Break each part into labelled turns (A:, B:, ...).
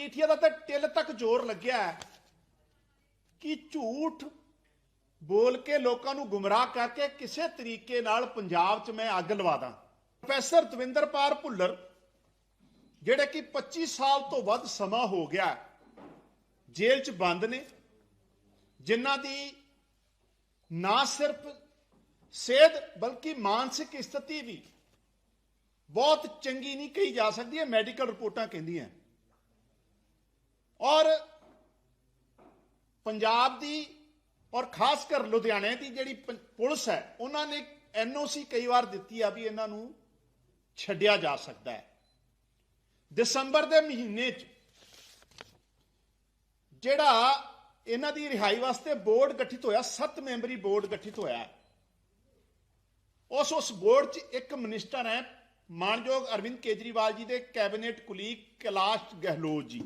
A: ਮਜੀਠੀਆ ਦਾ ਤਾਂ ਟਿਲ ਤੱਕ ਜ਼ੋਰ ਲੱਗਿਆ ਕਿ ਝੂਠ ਬੋਲ ਕੇ ਲੋਕਾਂ ਨੂੰ ਗੁੰਮਰਾਹ ਕਰਕੇ ਕਿਸੇ ਤਰੀਕੇ ਨਾਲ ਪੰਜਾਬ 'ਚ ਮੈਂ ਅੱਗ ਲਵਾ ਦਾਂ। ਪ੍ਰੋਫੈਸਰ ਦਵਿੰਦਰਪਾਲ ਭੁੱਲਰ ਜਿਹੜੇ ਕਿ 25 ਸਾਲ ਤੋਂ ਵੱਧ ਸਮਾਂ ਹੋ ਗਿਆ ਹੈ, ਜੇਲ੍ਹ 'ਚ ਬੰਦ ਨੇ ਜਿਨ੍ਹਾਂ ਦੀ ਨਾ ਸਿਰਫ ਸਿਹਤ ਬਲਕਿ ਮਾਨਸਿਕ ਸਥਿਤੀ ਵੀ ਬਹੁਤ ਚੰਗੀ ਨਹੀਂ ਕਹੀ ਜਾ ਸਕਦੀ ਹੈ ਮੈਡੀਕਲ ਰਿਪੋਰਟਾਂ ਕਹਿੰਦੀਆਂ। ਔਰ ਪੰਜਾਬ ਦੀ ਔਰ ਖਾਸ ਕਰ ਲੁਧਿਆਣੇ ਦੀ ਜਿਹੜੀ ਪ- ਪੁਲਿਸ ਹੈ, ਉਹਨਾਂ ਨੇ ਐਨਓਸੀ ਕਈ ਵਾਰ ਦਿੱਤੀ ਆ ਵੀ ਇਹਨਾਂ ਨੂੰ ਛੱਡਿਆ ਜਾ ਸਕਦਾ ਹੈ। ਦਸੰਬਰ ਦੇ ਮਹੀਨੇ 'ਚ ਜਿਹੜਾ ਇਹਨਾਂ ਦੀ ਰਿਹਾਈ ਵਾਸਤੇ ਬੋਰਡ ਗਠਿਤ ਹੋਇਆ 7 ਮੈਂਬਰੀ ਬੋਰਡ ਗਠਿਤ ਹੋਇਆ ਉਸ ਉਸ ਬੋਰਡ 'ਚ ਇੱਕ ਮਿਨਿਸਟਰ ਹੈ, ਮਾਨਯੋਗ ਅਰਵਿੰਦ ਕੇਜਰੀਵਾਲ ਜੀ ਦੇ ਕੈਬਨਿਟ ਕੁਲੀਗ ਕੈਲਾਸ਼ ਗਹਿਲੋਤ ਜੀ।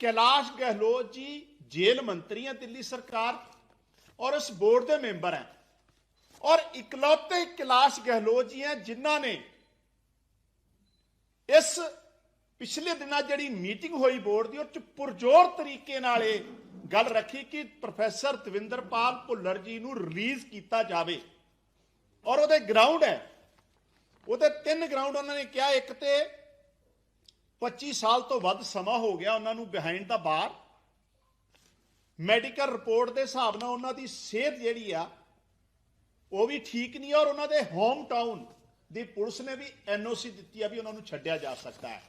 A: ਕੈਲਾਸ਼ ਗਹਿਲੋਤ ਜੀ ਜੇਲ੍ਹ ਮੰਤਰੀ ਹੈ ਦਿੱਲੀ ਸਰਕਾਰ ਔਰ ਇਸ ਬੋਰਡ ਦੇ ਮੈਂਬਰ ਹੈ। ਔਰ ਇਕਲੌਤੇ ਕੈਲਾਸ਼ ਗਹਿਲੋਤ ਜੀ ਹੈ ਜਿਨ੍ਹਾਂ ਨੇ ਇਸ ਪਿਛਲੇ ਦਿਨਾਂ ਜਿਹੜੀ ਮੀਟਿੰਗ ਹੋਈ ਬੋਰਡ ਦੀ, ਉਹ ਚ ਪੁਰਜੋਰ ਤਰੀਕੇ ਨਾਲ ਇਹ ਗੱਲ ਰੱਖੀ ਕਿ ਪ੍ਰੋਫੈਸਰ ਦਵਿੰਦਰਪਾਲ ਭੁੱਲਰ ਜੀ ਨੂੰ ਰਿਲੀਜ਼ ਕੀਤਾ ਜਾਵੇ। ਔਰ ਉਹਦੇ ਗਰਾਊਂਡ ਹੈ। ਉਹਦੇ ਤਿੰਨ ਗਰਾਊਂਡ ਉਹਨਾਂ ਨੇ ਕਿਹਾ, ਇੱਕ ਤੇ 25 ਸਾਲ ਤੋਂ ਵੱਧ ਸਮਾਂ ਹੋ ਗਿਆ ਉਹਨਾਂ ਨੂੰ behind the bar medical report ਦੇ ਹਿਸਾਬ ਨਾਲ ਉਹਨਾਂ ਦੀ ਸਿਹਤ ਜਿਹੜੀ ਆ, ਉਹ ਵੀ ਠੀਕ ਨਹੀਂ ਔਰ ਉਹਨਾਂ ਦੇ ਹੋਮ ਟਾਊਨ ਦੀ ਪੁਲਿਸ ਨੇ ਵੀ ਐਨਓਸੀ ਦਿੱਤੀ ਆ ਵੀ ਉਹਨਾਂ ਨੂੰ ਛੱਡਿਆ ਜਾ ਸਕਦਾ ਹੈ।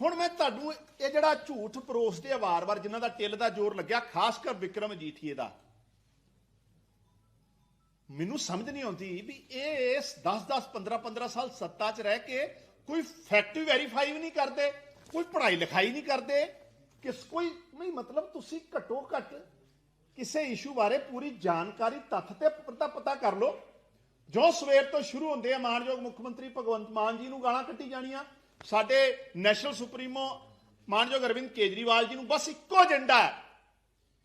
A: ਹੁਣ ਮੈਂ ਤੁਹਾਨੂੰ ਇਹ ਜਿਹੜਾ ਝੂਠ ਪਰੋਸਦੇ ਆ ਵਾਰ-ਵਾਰ ਜਿਨ੍ਹਾਂ ਦਾ ਟਿੱਲ ਦਾ ਜ਼ੋਰ ਲੱਗਿਆ, ਖਾਸ ਕਰ ਵਿਕਰਮ ਜੀਠੀਏ ਦਾ ਮੈਨੂੰ ਸਮਝ ਨਹੀਂ ਆਉਂਦੀ ਵੀ ਇਹ ਇਸ 10-10 15-15 ਸਾਲ ਸੱਤਾ 'ਚ ਰਹਿ ਕੇ ਕੋਈ ਫੈਕਟ ਵੈਰੀਫਾਈ ਵੀ ਨਹੀਂ ਕਰਦੇ, ਕੋਈ ਪੜ੍ਹਾਈ ਲਿਖਾਈ ਨਹੀਂ ਕਰਦੇ, ਕਿਸ ਕੋਈ ਨਹੀਂ, ਮਤਲਬ ਤੁਸੀਂ ਘੱਟੋ ਘੱਟ ਕਿਸੇ ਇਸ਼ੂ ਬਾਰੇ ਪੂਰੀ ਜਾਣਕਾਰੀ ਤੱਥ ਤੇ ਪਤਾ ਪਤਾ ਕਰ ਲਓ। ਜੋ ਸਵੇਰ ਤੋਂ ਸ਼ੁਰੂ ਹੁੰਦੇ ਆ, ਮਾਨਯੋਗ ਮੁੱਖ ਮੰਤਰੀ ਭਗਵੰਤ ਮਾਨ ਜੀ ਨੂੰ ਗਾਲਾਂ ਕੱਢੀ ਜਾਣੀਆਂ। ਸਾਡੇ ਨੈਸ਼ਨਲ ਸੁਪਰੀਮੋ ਮਾਨਯੋਗ ਅਰਵਿੰਦ ਕੇਜਰੀਵਾਲ ਜੀ ਨੂੰ ਬਸ ਇੱਕੋ ਏਜੰਡਾ ਹੈ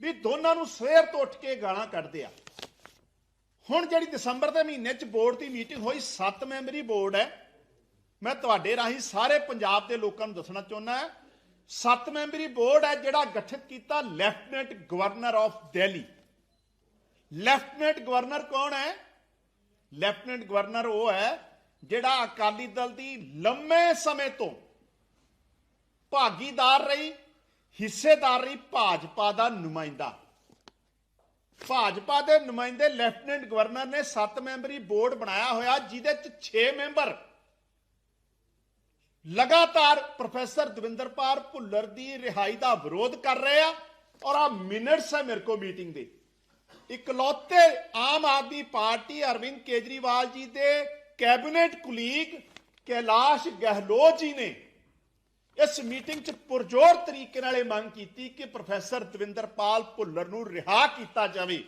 A: ਵੀ ਦੋਨਾਂ ਨੂੰ ਸਵੇਰ ਤੋਂ ਉੱਠ ਕੇ ਗਾਲਾਂ ਕੱਢਦੇ ਆ। ਹੁਣ ਜਿਹੜੀ ਦਸੰਬਰ ਦੇ ਮਹੀਨੇ 'ਚ ਬੋਰਡ ਦੀ ਮੀਟਿੰਗ ਹੋਈ 7 ਮੈਂਬਰੀ ਬੋਰਡ ਹੈ। ਮੈਂ ਤੁਹਾਡੇ ਰਾਹੀਂ ਸਾਰੇ ਪੰਜਾਬ ਦੇ ਲੋਕਾਂ ਨੂੰ ਦੱਸਣਾ ਚਾਹੁੰਦਾ ਹਾਂ 7 ਮੈਂਬਰੀ ਬੋਰਡ ਹੈ ਜਿਹੜਾ ਗਠਿਤ ਕੀਤਾ lieutenant governor of Delhi. Lieutenant governor ਕੌਣ ਹੈ? ਲੈਫਟੀਨੈਂਟ ਗਵਰਨਰ ਉਹ ਹੈ ਜਿਹੜਾ ਅਕਾਲੀ ਦਲ ਦੀ ਲੰਮੇ ਸਮੇਂ ਤੋਂ ਭਾਗੀਦਾਰ ਰਹੀ, ਹਿੱਸੇਦਾਰ ਰਹੀ, ਭਾਜਪਾ ਦਾ ਨੁਮਾਇੰਦਾ। ਭਾਜਪਾ ਦੇ ਨੁਮਾਇੰਦੇ ਲੈਫਟੀਨੈਂਟ ਗਵਰਨਰ ਨੇ 7 ਮੈਂਬਰੀ ਬੋਰਡ ਬਣਾਇਆ ਹੋਇਆ, ਜਿਹਦੇ ਚ 6 ਮੈਂਬਰ ਲਗਾਤਾਰ ਪ੍ਰੋਫੈਸਰ ਦਵਿੰਦਰਪਾਲ ਭੁੱਲਰ ਦੀ ਰਿਹਾਈ ਦਾ ਵਿਰੋਧ ਕਰ ਰਹੇ ਆ ਔਰ ਆ ਮਿੰਟਸ ਹੈ ਮੇਰੇ ਕੋ ਮੀਟਿੰਗ ਦੇ। ਇਕਲੌਤੇ ਆਮ ਆਦਮੀ ਪਾਰਟੀ ਅਰਵਿੰਦ ਕੇਜਰੀਵਾਲ ਜੀ ਦੇ ਕੈਬਨਿਟ ਕੁਲੀਗ ਕੈਲਾਸ਼ ਗਹਿਲੋਤ ਜੀ ਨੇ ਇਸ ਮੀਟਿੰਗ 'ਚ ਪੁਰਜੋਰ ਤਰੀਕੇ ਨਾਲ ਇਹ ਮੰਗ ਕੀਤੀ ਕਿ ਪ੍ਰੋਫੈਸਰ ਦਵਿੰਦਰਪਾਲ ਭੁੱਲਰ ਨੂੰ ਰਿਹਾ ਕੀਤਾ ਜਾਵੇ।